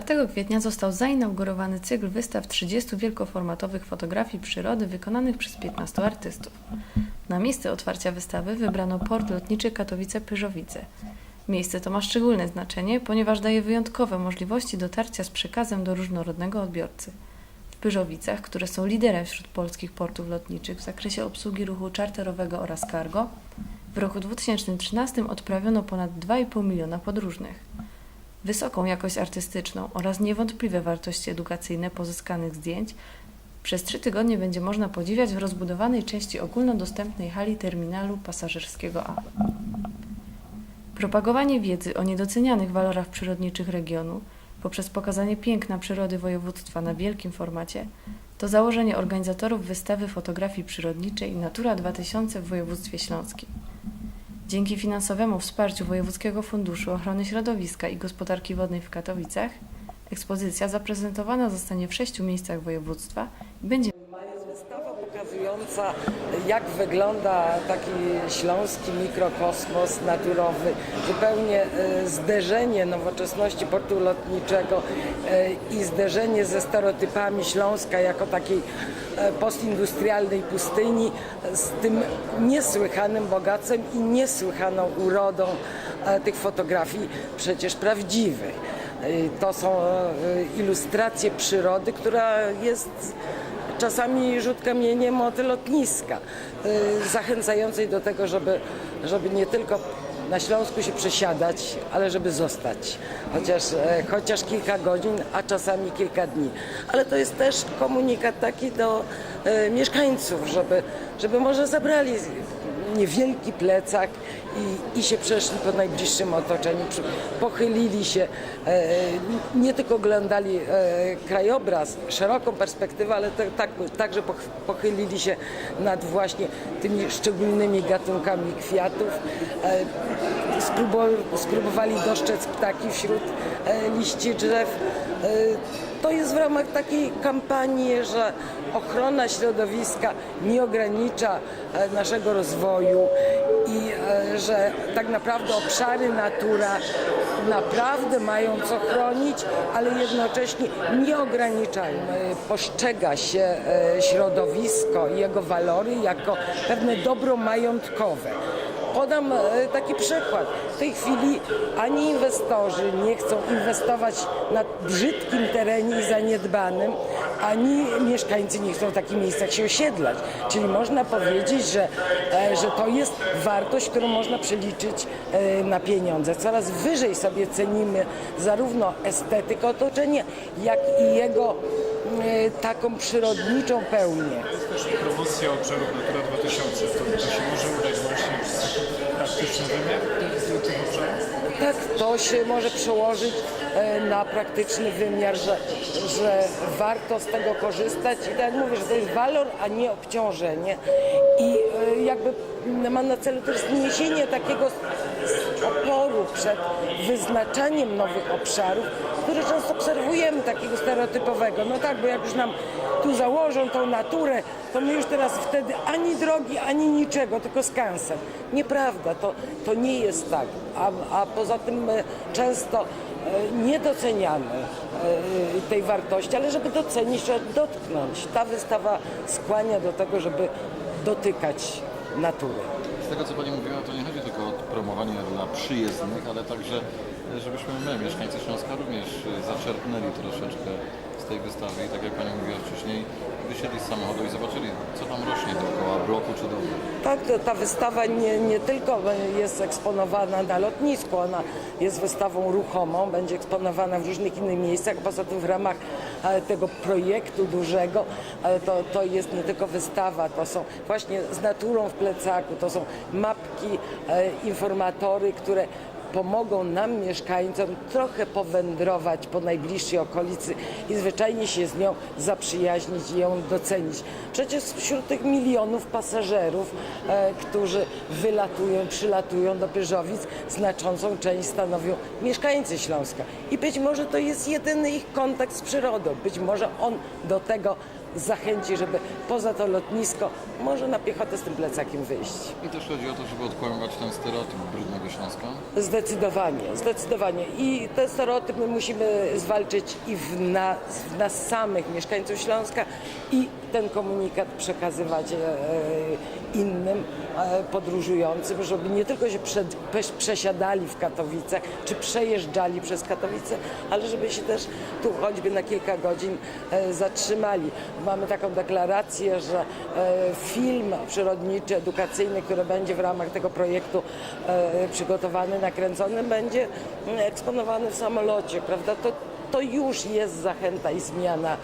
4 kwietnia został zainaugurowany cykl wystaw 30 wielkoformatowych fotografii przyrody wykonanych przez 15 artystów. Na miejsce otwarcia wystawy wybrano port lotniczy Katowice-Pyżowice. Miejsce to ma szczególne znaczenie, ponieważ daje wyjątkowe możliwości dotarcia z przekazem do różnorodnego odbiorcy. W Pyżowicach, które są liderem wśród polskich portów lotniczych w zakresie obsługi ruchu czarterowego oraz cargo, w roku 2013 odprawiono ponad 2,5 miliona podróżnych. Wysoką jakość artystyczną oraz niewątpliwe wartości edukacyjne pozyskanych zdjęć przez trzy tygodnie będzie można podziwiać w rozbudowanej części ogólnodostępnej hali terminalu pasażerskiego A. Propagowanie wiedzy o niedocenianych walorach przyrodniczych regionu poprzez pokazanie piękna przyrody województwa na wielkim formacie to założenie organizatorów wystawy fotografii przyrodniczej Natura 2000 w województwie śląskim. Dzięki finansowemu wsparciu Wojewódzkiego Funduszu Ochrony Środowiska i Gospodarki Wodnej w Katowicach ekspozycja zaprezentowana zostanie w sześciu miejscach województwa i będzie pokazująca, jak wygląda taki śląski mikrokosmos naturowy. Zupełnie e, zderzenie nowoczesności portu lotniczego e, i zderzenie ze stereotypami Śląska jako takiej e, postindustrialnej pustyni z tym niesłychanym bogactwem i niesłychaną urodą tych fotografii przecież prawdziwych. To są ilustracje przyrody, która jest czasami rzut kamieniem od lotniska, y, zachęcającej do tego, żeby, żeby nie tylko na Śląsku się przesiadać, ale żeby zostać, chociaż, e, chociaż kilka godzin, a czasami kilka dni. Ale to jest też komunikat taki do e, mieszkańców, żeby, żeby może zabrali niewielki plecak i, i się przeszli po najbliższym otoczeniu, pochylili się, e, nie tylko oglądali e, krajobraz, szeroką perspektywę, ale tak, także poch- pochylili się nad właśnie tymi szczególnymi gatunkami kwiatów. E, spróbo- spróbowali dostrzec ptaki wśród liści drzew. To jest w ramach takiej kampanii, że ochrona środowiska nie ogranicza naszego rozwoju i e, że tak naprawdę obszary natura naprawdę mają co chronić, ale jednocześnie nie ograniczają. Postrzega się e, środowisko i jego walory jako pewne dobro majątkowe. Podam e, taki przykład. W tej chwili ani inwestorzy nie chcą inwestować na brzydkim terenie i zaniedbanym, ani mieszkańcy nie chcą w takich miejscach się osiedlać. Czyli można powiedzieć, że, e, że to jest wartość, którą można przeliczyć e, na pieniądze. Coraz wyżej sobie cenimy zarówno estetykę otoczenia, jak i jego taką przyrodniczą pełnię. promocja obszarów Natura 2000. To, to się może udać właśnie praktyczny wymiar? Tak, to się może przełożyć e, na praktyczny wymiar, że, że warto z tego korzystać. I tak jak mówię, że to jest walor, a nie obciążenie. I e, jakby ma na celu też zniesienie takiego oporu przed wyznaczaniem nowych obszarów, które często obserwujemy takiego stereotypowego. No tak, bo jak już nam tu założą tą naturę, to my już teraz wtedy ani drogi, ani niczego, tylko skansen. Nieprawda, to, to nie jest tak. A, a poza tym e, często e, nie doceniamy e, tej wartości, ale żeby docenić, trzeba dotknąć. Ta wystawa skłania do tego, żeby dotykać natury. Z tego co Pani mówiła, to nie chodzi tylko o promowanie dla przyjezdnych, ale także żebyśmy my, mieszkańcy Śląska, również zaczerpnęli troszeczkę z tej wystawy i tak jak Pani mówiła wcześniej, wysiedli z samochodu i zobaczyli, co tam rośnie dookoła bloku czy domu. Tak, ta wystawa nie, nie tylko jest eksponowana na lotnisku, ona jest wystawą ruchomą, będzie eksponowana w różnych innych miejscach. Poza tym w ramach e, tego projektu dużego e, to, to jest nie tylko wystawa, to są właśnie z naturą w plecaku, to są mapki, e, informatory, które pomogą nam, mieszkańcom, trochę powędrować po najbliższej okolicy i zwyczajnie się z nią zaprzyjaźnić i ją docenić. Przecież wśród tych milionów pasażerów, e, którzy wylatują, przylatują do Pyżowic, znaczącą część stanowią mieszkańcy Śląska. I być może to jest jedyny ich kontakt z przyrodą. Być może on do tego zachęci, żeby poza to lotnisko może na piechotę z tym plecakiem wyjść. I też chodzi o to, żeby odkłamywać ten stereotyp brudnego Śląska. Zdecydowanie, zdecydowanie. I te stereotypy musimy zwalczyć i w nas, w nas samych, mieszkańców Śląska, i ten komunikat przekazywać e, podróżującym, żeby nie tylko się przesiadali w Katowicach, czy przejeżdżali przez Katowice, ale żeby się też tu choćby na kilka godzin e, zatrzymali. Mamy taką deklarację, że e, film przyrodniczy, edukacyjny, który będzie w ramach tego projektu e, przygotowany, nakręcony, będzie mm, eksponowany w samolocie, prawda? To, to już jest zachęta i zmiana